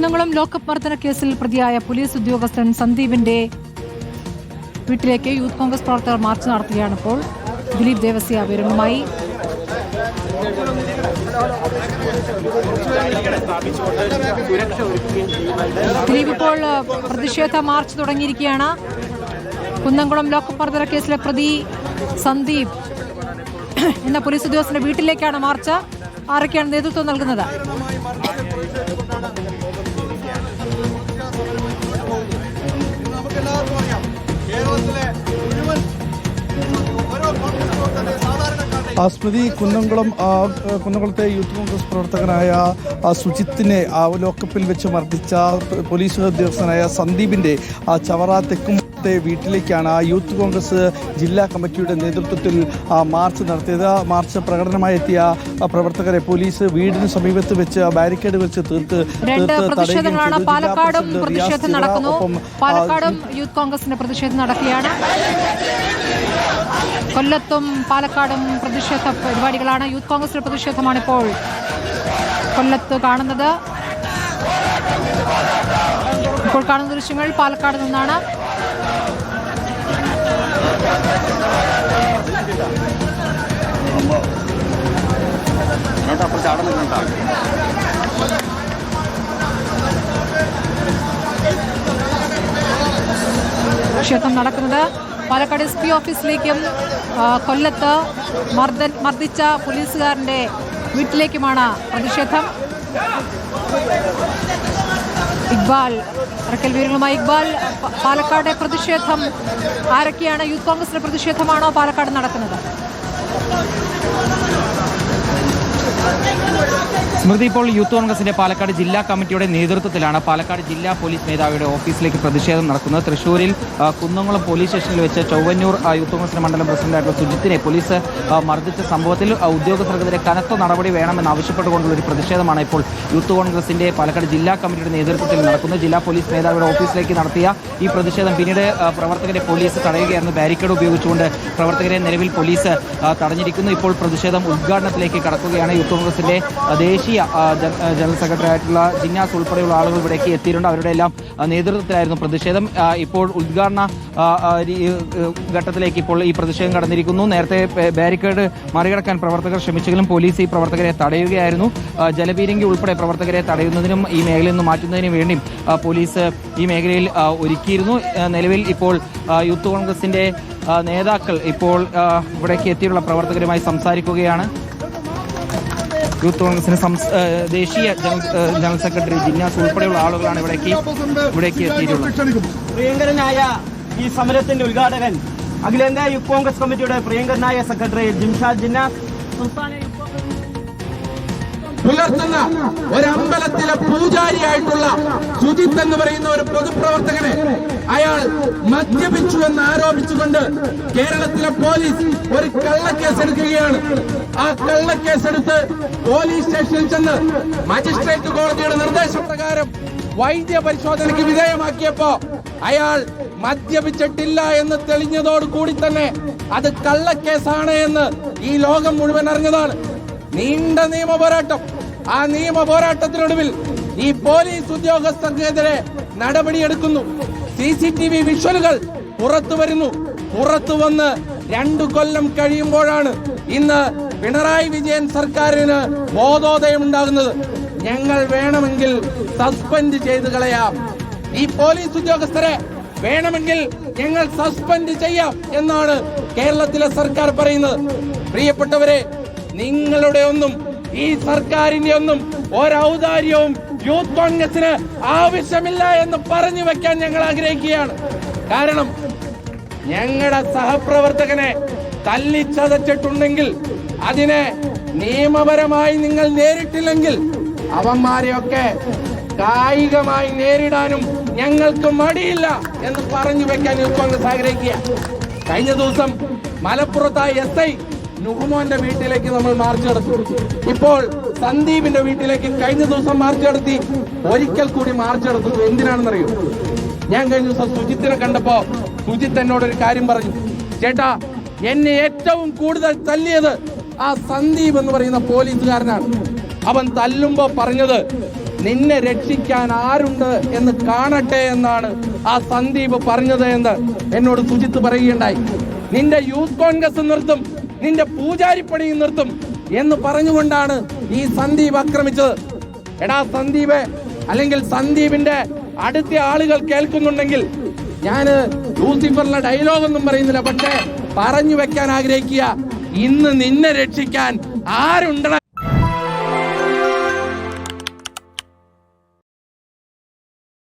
Kunnamkulam lockup മർദ്ദന കേസിൽ പ്രതിയായ police ഉദ്യോഗസ്ഥൻ സന്ദീപിന്റെ വീട്ടിലേക്ക് യൂത്ത് കോൺഗ്രസ് പ്രവർത്തകർ മാർച്ച് നടത്തുകയാണ് ഇപ്പോൾ. ദിലീപ് ദേവസ്യ വിവരങ്ങളുമായി. ദിലീപ് ഇപ്പോൾ പ്രതിഷേധ മാർച്ച് തുടങ്ങിയിരിക്കുകയാണ്. കുന്നംകുളം ലോക്കപ്പ് മർദ്ദന കേസിലെ പ്രതി സന്ദീപ് എന്ന പോലീസ് ഉദ്യോഗസ്ഥന്റെ വീട്ടിലേക്കാണ് മാർച്ച്. ആരൊക്കെയാണ് നേതൃത്വം നൽകുന്നത്? സ്മൃതി കുന്നംകുളം കുന്നംകുളത്തെ യൂത്ത് കോൺഗ്രസ് പ്രവർത്തകനായ സുജിത്തിനെ ആ ലോക്കപ്പിൽ വെച്ച് മർദ്ദിച്ച പോലീസ് ഉദ്യോഗസ്ഥനായ സന്ദീപിന്റെ ആ ചവറ തെക്കും വീട്ടിലേക്കാണ് ആ യൂത്ത് കോൺഗ്രസ് ജില്ലാ കമ്മിറ്റിയുടെ നേതൃത്വത്തിൽ ആ, മാർച്ച് നടത്തിയത്. ആ മാർച്ച് പ്രകടനമായി എത്തിയ പ്രവർത്തകരെ പോലീസ് വീടിന് സമീപത്ത് വെച്ച് ബാരിക്കേഡ് വെച്ച് തീർത്ത് തീർത്ത് തടയുകയും ചെയ്തു. ഒപ്പം, യൂത്ത് കോൺഗ്രസിന്റെ പ്രതിഷേധം നടക്കുകയാണ്. കൊല്ലത്തും പാലക്കാടും പ്രതിഷേധ പരിപാടികളാണ്. യൂത്ത് കോൺഗ്രസിന്റെ പ്രതിഷേധമാണിപ്പോൾ കൊല്ലത്ത് കാണുന്നത്. ഇപ്പോൾ കാണുന്ന ദൃശ്യങ്ങൾ പാലക്കാട് നിന്നാണ്. ക്ഷേത്രം നടക്കുന്നത്. പാലക്കാട് എസ് പി ഓഫീസിലേക്കും കൊല്ലത്ത് മർദ്ദൻ മർദ്ദിച്ച പോലീസുകാരന്റെ വീട്ടിലേക്കുമാണ് പ്രതിഷേധം. ഇക്ബാൽ അറക്കൽ വീരങ്ങളുമായി ഇക്ബാൽ. പാലക്കാട് പ്രതിഷേധം ആരൊക്കെയാണ്? യൂത്ത് കോൺഗ്രസിന്റെ പ്രതിഷേധമാണോ പാലക്കാട് നടക്കുന്നത്? സ്മൃതി ഇപ്പോൾ യൂത്ത് കോൺഗ്രസിന്റെ പാലക്കാട് ജില്ലാ കമ്മിറ്റിയുടെ നേതൃത്വത്തിലാണ്. പാലക്കാട് ജില്ലാ പോലീസ് മേധാവിയുടെ ഓഫീസിലേക്ക് പ്രതിഷേധം നടക്കുന്നത്. തൃശൂരിൽ കുന്നംകുളം പോലീസ് സ്റ്റേഷനിൽ വെച്ച് ചൊവ്വന്നൂർ യൂത്ത് കോൺഗ്രസിന്റെ മണ്ഡലം പ്രസിഡന്റായിട്ടുള്ള സുജിത്തിനെ പോലീസ് മർദ്ദിച്ച സംഭവത്തിൽ ഉദ്യോഗസ്ഥർക്കെതിരെ കനത്ത നടപടി വേണമെന്ന് ആവശ്യപ്പെട്ടുകൊണ്ടുള്ള ഒരു പ്രതിഷേധമാണ് ഇപ്പോൾ യൂത്ത് കോൺഗ്രസിന്റെ പാലക്കാട് ജില്ലാ കമ്മിറ്റിയുടെ നേതൃത്വത്തിൽ നടക്കുന്നത്. ജില്ലാ പോലീസ് മേധാവിയുടെ ഓഫീസിലേക്ക് നടത്തിയ ഈ പ്രതിഷേധം പിന്നീട് പ്രവർത്തകരെ പോലീസ് തടയുകയായിരുന്നു. ബാരിക്കേഡ് ഉപയോഗിച്ചുകൊണ്ട് പ്രവർത്തകരെ നിലവിൽ പോലീസ് തടഞ്ഞിരിക്കുന്നു. ഇപ്പോൾ പ്രതിഷേധം ഉദ്ഘാടനത്തിലേക്ക് കടക്കുകയാണ് യൂത്ത് കോൺഗ്രസിന്റെ ആ, ദേശീയ ജനറൽ സെക്രട്ടറി ആയിട്ടുള്ള ജിന്നാസ് ഉൾപ്പെടെയുള്ള ആളുകൾ ഇവിടേക്ക് എത്തിയിട്ടുണ്ട്. അവരുടെ എല്ലാം നേതൃത്വത്തിലായിരുന്നു പ്രതിഷേധം. ഇപ്പോൾ ഉദ്ഘാടന ഘട്ടത്തിലേക്ക് ഇപ്പോൾ ഈ പ്രതിഷേധം കടന്നിരിക്കുന്നു. നേരത്തെ ബാരിക്കേഡ് മറികടക്കാൻ പ്രവർത്തകർ ശ്രമിച്ചെങ്കിലും പോലീസ് ഈ പ്രവർത്തകരെ തടയുകയായിരുന്നു. ജലപീരങ്കി ഉൾപ്പെടെ പ്രവർത്തകരെ തടയുന്നതിനും ഈ മേഖലയിൽ നിന്ന് മാറ്റുന്നതിനും വേണ്ടിയും പോലീസ് ഈ മേഖലയിൽ ഒരുക്കിയിരുന്നു. നിലവിൽ ഇപ്പോൾ യൂത്ത് കോൺഗ്രസിന്റെ നേതാക്കൾ ഇപ്പോൾ ഇവിടേക്ക് എത്തിയുള്ള പ്രവർത്തകരുമായി സംസാരിക്കുകയാണ്. യൂത്ത് കോൺഗ്രസിന് ദേശീയ ജനറൽ സെക്രട്ടറി ജിന്നാസ് ഉൾപ്പെടെയുള്ള ആളുകളാണ് ഇവിടേക്ക് ഇവിടേക്ക് എത്തിയിട്ടുള്ളത്. പ്രിയങ്കരനായ ഈ സമരത്തിന്റെ ഉദ്ഘാടകൻ അഖിലേന്ത്യാ യൂത്ത് കോൺഗ്രസ് കമ്മിറ്റിയുടെ പ്രിയങ്കരനായ സെക്രട്ടറി ജിംഷാദ് ജിന്നാസ്. സംസ്ഥാന പുലർത്തുന്ന ഒരമ്പലത്തിലെ പൂജാരിയായിട്ടുള്ള സുജിത്ത് എന്ന് പറയുന്ന ഒരു പൊതുപ്രവർത്തകനെ അയാൾ മദ്യപിച്ചു എന്ന് ആരോപിച്ചുകൊണ്ട് കേരളത്തിലെ പോലീസ് ഒരു കള്ളക്കേസ് എടുക്കുകയാണ് ആ കള്ളക്കേസ് എടുത്ത് പോലീസ് സ്റ്റേഷനിൽ ചെന്ന് മജിസ്ട്രേറ്റ് കോടതിയുടെ നിർദ്ദേശപ്രകാരം വൈദ്യ പരിശോധനയ്ക്ക് വിധേയമാക്കിയപ്പോ അയാൾ മദ്യപിച്ചിട്ടില്ല എന്ന് തെളിഞ്ഞതോടുകൂടി തന്നെ അത് കള്ളക്കേസാണ് എന്ന് ഈ ലോകം മുഴുവൻ അറിഞ്ഞതാണ്. നീണ്ട നിയമ പോരാട്ടം. ആ നിയമ പോരാട്ടത്തിനൊടുവിൽ ഈ പോലീസ് ഉദ്യോഗസ്ഥർക്കെതിരെ നടപടിയെടുക്കുന്നു. സി സി ടി വി വിഷ്വലുകൾ പുറത്തു വരുന്നു. പുറത്തു വന്ന് രണ്ടു കൊല്ലം കഴിയുമ്പോഴാണ് ഇന്ന് പിണറായി വിജയൻ സർക്കാരിന് ബോധോദയം ഉണ്ടാകുന്നത് ഞങ്ങൾ വേണമെങ്കിൽ സസ്പെൻഡ് ചെയ്ത് കളയാം. ഈ പോലീസ് ഉദ്യോഗസ്ഥരെ വേണമെങ്കിൽ ഞങ്ങൾ സസ്പെൻഡ് ചെയ്യാം എന്നാണ് കേരളത്തിലെ സർക്കാർ പറയുന്നത്. പ്രിയപ്പെട്ടവരെ നിങ്ങളുടെ ഒന്നും ഈ സർക്കാരിന്റെ ഒന്നും ഒരൗദാര്യവും യൂത്ത് കോൺഗ്രസിന് ആവശ്യമില്ല എന്ന് പറഞ്ഞു വെക്കാൻ ഞങ്ങൾ ആഗ്രഹിക്കുകയാണ്. കാരണം ഞങ്ങളുടെ സഹപ്രവർത്തകനെ തല്ലിച്ചതച്ചിട്ടുണ്ടെങ്കിൽ അതിനെ നിയമപരമായി നിങ്ങൾ നേരിട്ടില്ലെങ്കിൽ അവന്മാരെയൊക്കെ കായികമായി നേരിടാനും ഞങ്ങൾക്ക് മടിയില്ല എന്ന് പറഞ്ഞു വെക്കാൻ യൂത്ത് കോൺഗ്രസ് ആഗ്രഹിക്കുക കഴിഞ്ഞ ദിവസം മലപ്പുറത്തായി എസ് ഐ നുഹുമോന്റെ വീട്ടിലേക്ക് നമ്മൾ മാർച്ച് നടത്തി. ഇപ്പോൾ സന്ദീപിന്റെ വീട്ടിലേക്ക് കഴിഞ്ഞ ദിവസം മാർച്ച് നടത്തി. ഒരിക്കൽ കൂടി മാർച്ച് നടത്തുന്നത് എന്തിനാണെന്നറിയോ? ഞാൻ കഴിഞ്ഞ ദിവസം സുജിത്തിനെ കണ്ടപ്പോ സുജിത്ത് എന്നോട് ഒരു കാര്യം പറഞ്ഞു. ചേട്ടാ എന്നെ ഏറ്റവും കൂടുതൽ തല്ലിയത് ആ സന്ദീപ് എന്ന് പറയുന്ന പോലീസുകാരനാണ്. അവൻ തല്ലുമ്പോ പറഞ്ഞത് നിന്നെ രക്ഷിക്കാൻ ആരുണ്ട് എന്ന് കാണട്ടെ എന്നാണ് ആ സന്ദീപ് പറഞ്ഞത് എന്ന് എന്നോട് സുജിത്ത് പറയുകയുണ്ടായി. നിന്റെ യൂത്ത് കോൺഗ്രസ് നിർത്തും നിന്റെ പൂജാരിപ്പണിയും നിർത്തും എന്ന് പറഞ്ഞുകൊണ്ടാണ് ഈ സന്ദീപ് ആക്രമിച്ചത്. എടാ സന്ദീപ് അല്ലെങ്കിൽ സന്ദീപിന്റെ അടുത്ത ആളുകൾ കേൾക്കുന്നുണ്ടെങ്കിൽ ഞാൻ ലൂസിഫറിലെ ഡയലോഗ് ഒന്നും പറയുന്നില്ല പക്ഷേ പറഞ്ഞു വെക്കാൻ ആഗ്രഹിക്കുക. ഇന്ന് നിന്നെ രക്ഷിക്കാൻ ആരുണ്ടടാ